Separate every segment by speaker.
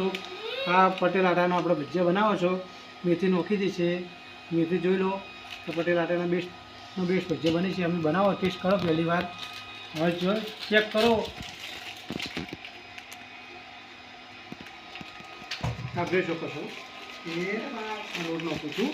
Speaker 1: દોસ્તો આ પટેલ આટાનો આપણે ભજીયા બનાવો છો. મેથી નોખી દી છે. મેથી જોઈ લો. તો પટેલ આટાના બેસ્ટનો બેસ્ટ ભજીયા બની છે. અમે બનાવો ટેસ્ટ કરો પહેલી વાર. હવે જો ચેક કરો. આપણે શું શકો એ લોટ નાખું છું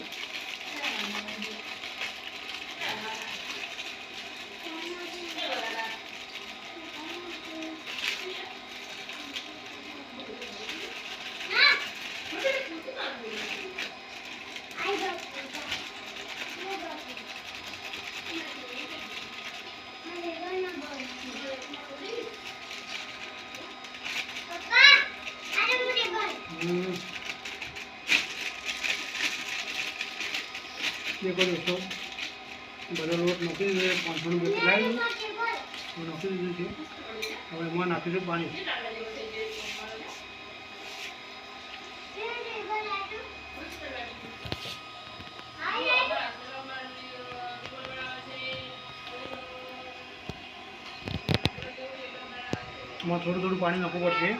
Speaker 1: દીધો પાંચસોનું બેટર લાવી નાખી દીધું છે હવે એમાં નાખીશું પાણી એમાં થોડું થોડું પાણી નાખવું પડશે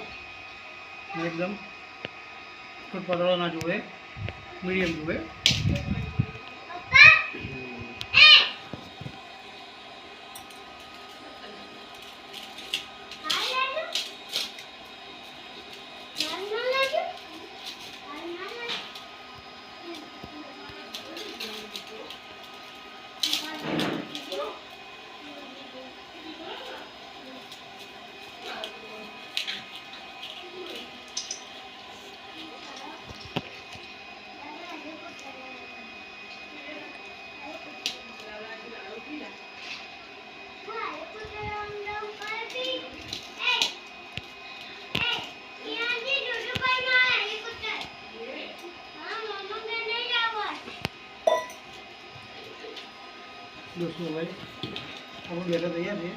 Speaker 1: અને એકદમ પતળો ના જુએ મીડિયમ જુએ દોસ્તો હવે આપણું બેટર તૈયાર છે.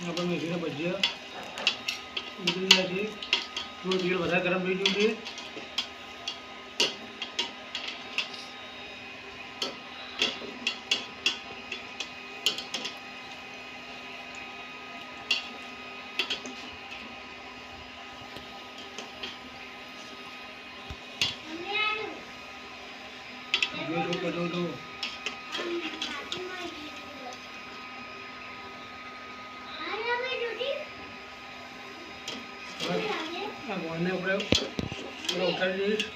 Speaker 1: આપણે મેથીના ભજીયા નીકળી ગયા છે થોડું તેલ વધારે ગરમ થઈ છે જોઈ શકો છો તો આ ગોળને આપણે આપણે ઉતારી દઈશ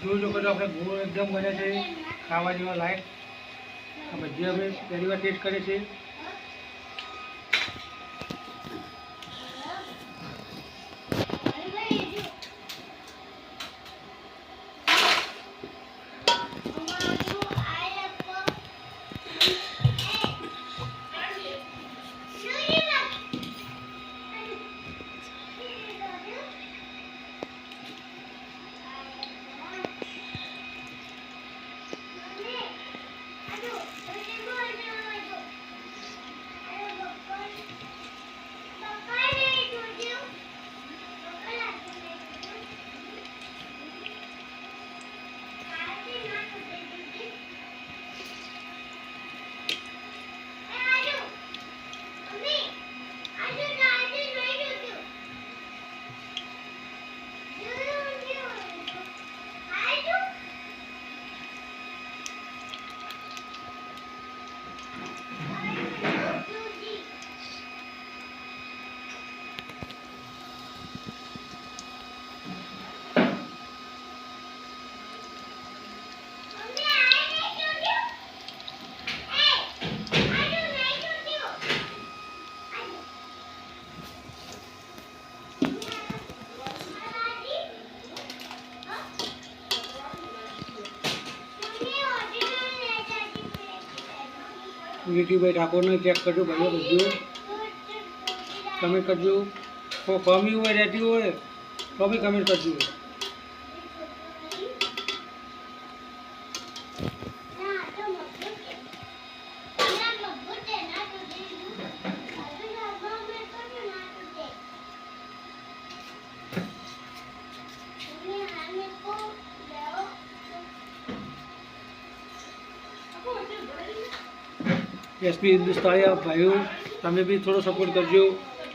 Speaker 1: જોઈ શકો તો આપણે ગોળ એકદમ બને છે, ખાવા જેવા લાયક. આ જે અમે પહેલી વાર ટેસ્ટ કરીએ છે
Speaker 2: વિકીભાઈ ઠાકોરને ચેક કરજો ભાઈઓ બધું તમે કરજો. કોઈ કમી હોય, રહેતી હોય, તો બી કમેન્ટ કરજો. એસપી હિન્દુસ્તાળીયા ભાઈઓ, તમે બી થોડો સપોર્ટ કરજો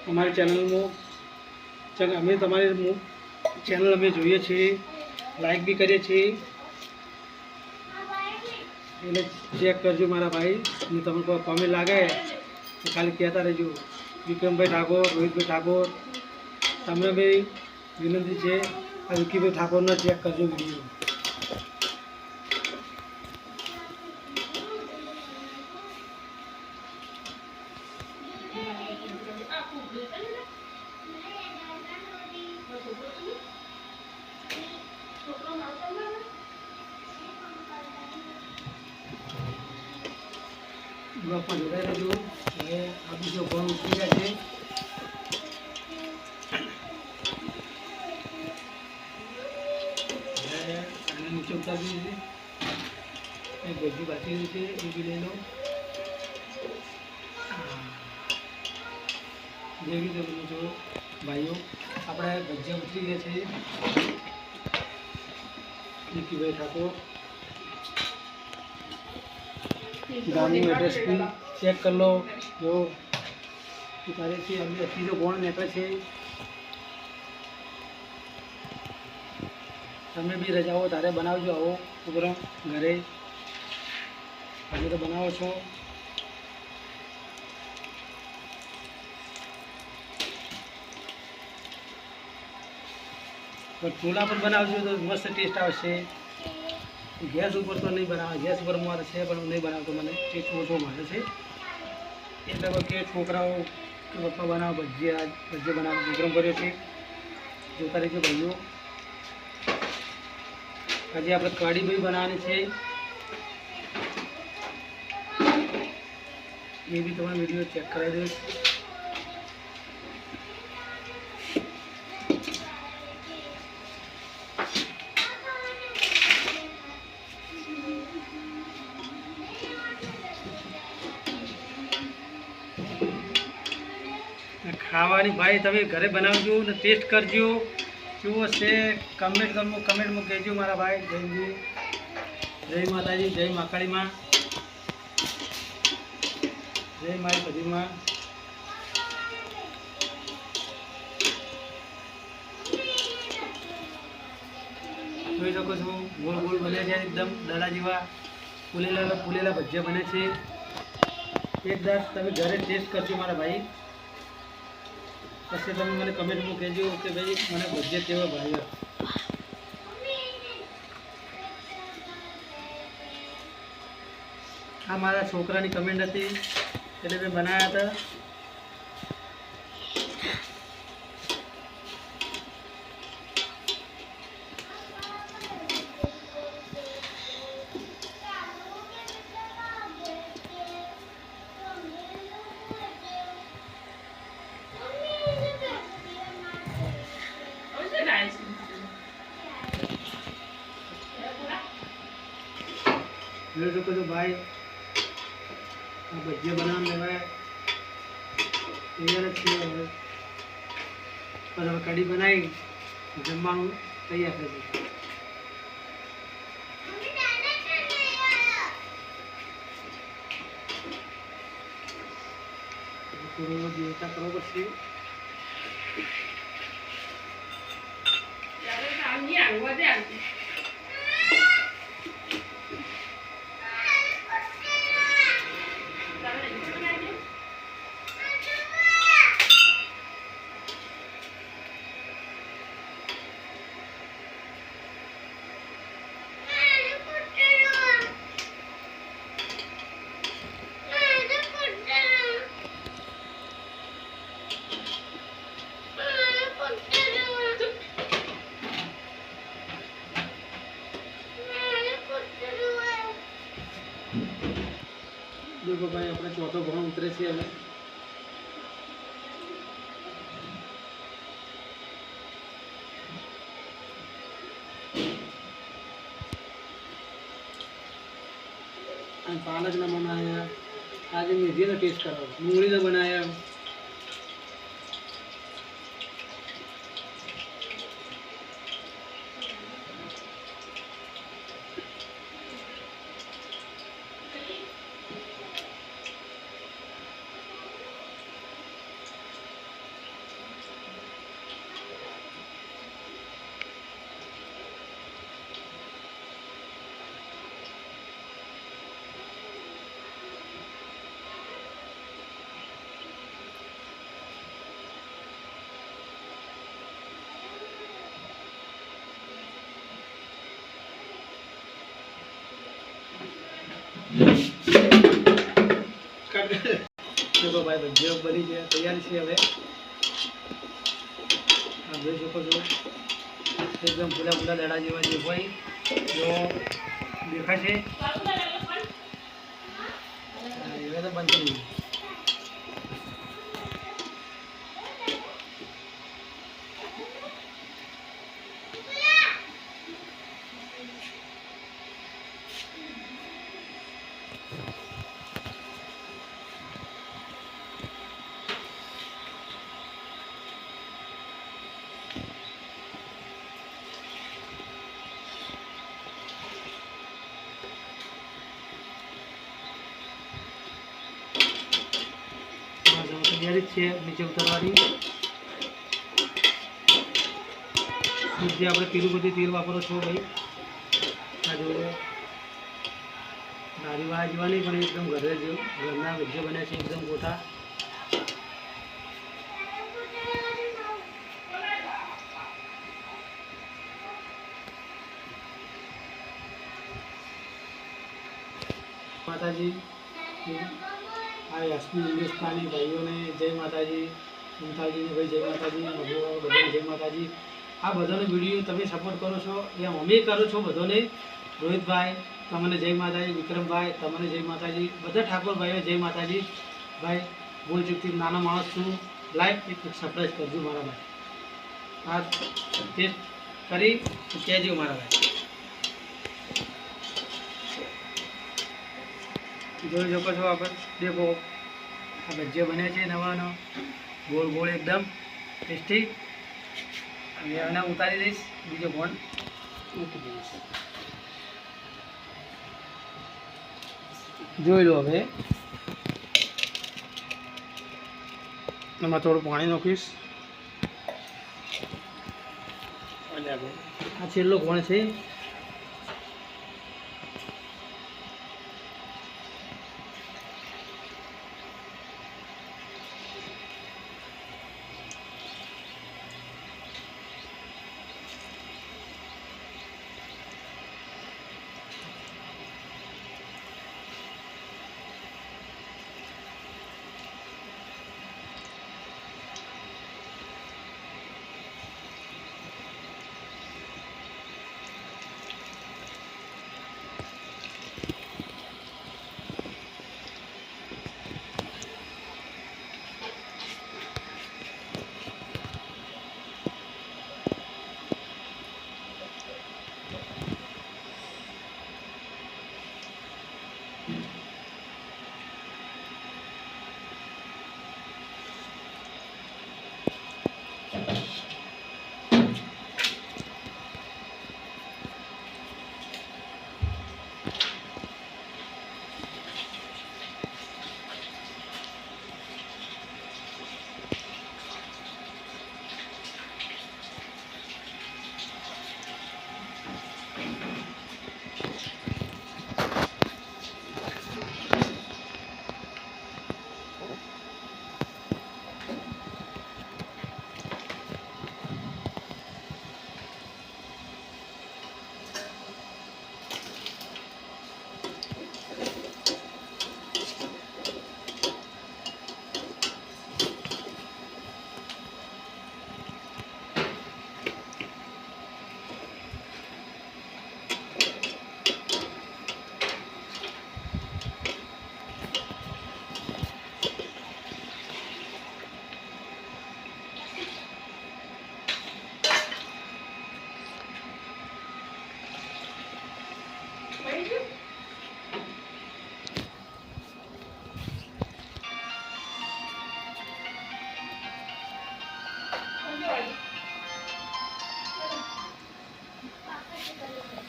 Speaker 2: અમારી ચેનલમાં અમે તમારી ચેનલ અમે જોઈએ છીએ લાઈક બી કરીએ છીએ. એટલે ચેક કરજો મારા ભાઈ, અને તમને કોઈ કોમેન્ટ લાગે તો ખાલી કહેતા રહેજો. વિક્રમભાઈ ઠાકોર, રોહિતભાઈ ઠાકોર તમને બી વિનંતી છે, આ વિકીભાઈ ઠાકોરનો ચેક કરજો વીડિયો દીધી છે. એક ગજુ બાકી છે એ બી લઈ લો જેવી રીતે બધું જો ભાઈઓ, આપણે ભજીયા ઉતરી ગયા છે. નિકીભાઈ ઠાકોર. ગામનું એડ્રેસ બી ચેક કરી લો. જો તારે છે અમને ત્રીજો કોણ નીકળે છે તમે બી રજાઓ તારે બનાવજો આવો પ્રોગ્રામ ઘરે. તમે તો બનાવો છો. ચૂલા પર બનાવજો તો મસ્ત ટેસ્ટ આવશે. ગેસ ઉપર તો નહીં બનાવે, ગેસ ઉપર મારે છે પણ નહીં બનાવતો, મને ટેસ્ટ ઓછો મળે છે. એટલે કે છોકરાઓ પપ્પા બનાવો, ભજીયા ભજીયા બનાવો પ્રોગ્રામ કર્યો છે. જોતા રહેજો ભાઈઓ. આજે આપણે કઢી બી બનાવવાની છે. એ બી તમારો વીડિયો ચેક કરાવી દઈશ. ખાવાની ભાઈ તમે ઘરે બનાવજો ને ટેસ્ટ કરજો. કેવું હશે? કમેન્ટ કરવું કમેન્ટમાં કહેજો મારા ભાઈ. જયજી જય માતાજી, જય માકાળીમાં જય મારી બધીમાં જોઈ શકો છો, ગોળ ગોળ બને છે એકદમ. દાડા જેવા ફૂલેલા ફૂલેલા ભજીયા બને છે. એકદમ તમે ઘરે ટેસ્ટ કરજો મારા ભાઈ. પછી તમે મને કમેન્ટમાં કહેજો કે ભાઈ, મને ભજીયા કેવા ભાવ્યા? આ મારા છોકરાની કમેન્ટ હતી, એટલે મેં બનાવ્યા હતા. ये बना लेवे તૈયાર જ છે હવે. પણ હવે કઢી બનાવી જમવાનું તૈયાર થશે પૂરો દેવતા ચોથો ભણ ઉતરે છે અમે પાલકના બનાવ્યા આજે મેથીનો ટેસ્ટ કરાવો ડુંગળીનો બનાવ્યા ચલો ભાઈ ભજીયા બની છે તૈયાર છે હવે આ જોઈ શકો છો એકદમ ફૂલા જેવા જે હોય જો દેખાશે હવે તો બંધ થઈ ગયું બસ હવે તૈયારી છે, નીચે ઉતારવાની. જે આપણે તિરુપતિ તેલ વાપરો છો ભાઈ. આ જો નારી વાહ જેવા નહીં પણ એકદમ ઘરે જેવું ઘરના ભજીયા બન્યા છે, એકદમ ગોઠા. માતાજી આ યશમી હિન્દુસ્તાની ભાઈઓને જય માતાજી, મમતાજીને ભાઈ જય માતાજી મધુઓ બધાને જય માતાજી. આ બધાનો વીડિયો તમે સપોર્ટ કરો છો એ અમે કરો છો બધાને. રોહિતભાઈ, તમને જય માતાજી, વિક્રમભાઈ, તમને જય માતાજી, બધા ઠાકોરભાઈઓ જય માતાજી. ભાઈ, બોલ ચૂકથી નાનો માણસ છું. લાઈક એક સરપ્રાઈઝ કરજો મારા ભાઈ. આ ટેસ્ટ કરી કહેજો મારા ભાઈ. જોઈ શકો છો આપણે. દેખો આ ભજીયા બને છે નવાનો. ગોળ ગોળ એકદમ ટેસ્ટી. હવે એને ઉતારી દઈશ. બીજો ફોન મૂકી દઈશ જોઈ લો હવે. એમાં થોડું પાણી નાખીશ. આ છેલ્લો કોણ છે.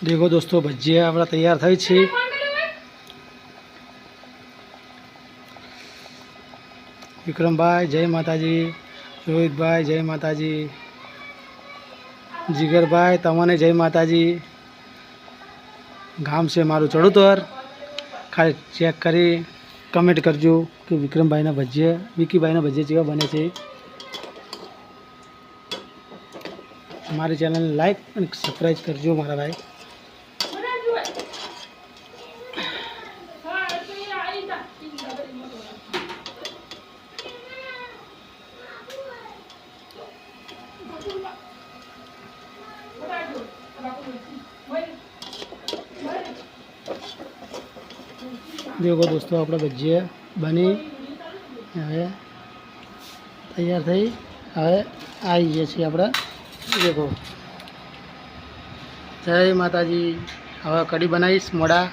Speaker 2: દેખો દોસ્તો, ભજીયા આપણા તૈયાર થઈ છે. વિક્રમભાઈ, જય માતાજી. રોહિતભાઈ, જય માતાજી. જીગરભાઈ, તમને જય માતાજી. ગામ છે મારું ચડુતર. ખાલી ચેક કરી કમેન્ટ કરજો કે વિક્રમભાઈના ભજીયા વિકીભાઈના ભજીયા જેવા બને છે. મારી ચેનલને લાઈક અને સબસ્ક્રાઈબ કરજો મારા ભાઈ. દેખો દોસ્તો, આપણા ભજીયા બની. હવે તૈયાર થઈ. હવે આવી ગયા છીએ આપણે. દેખો. જય માતાજી. હવે કઢી બનાવીશ, મોડા.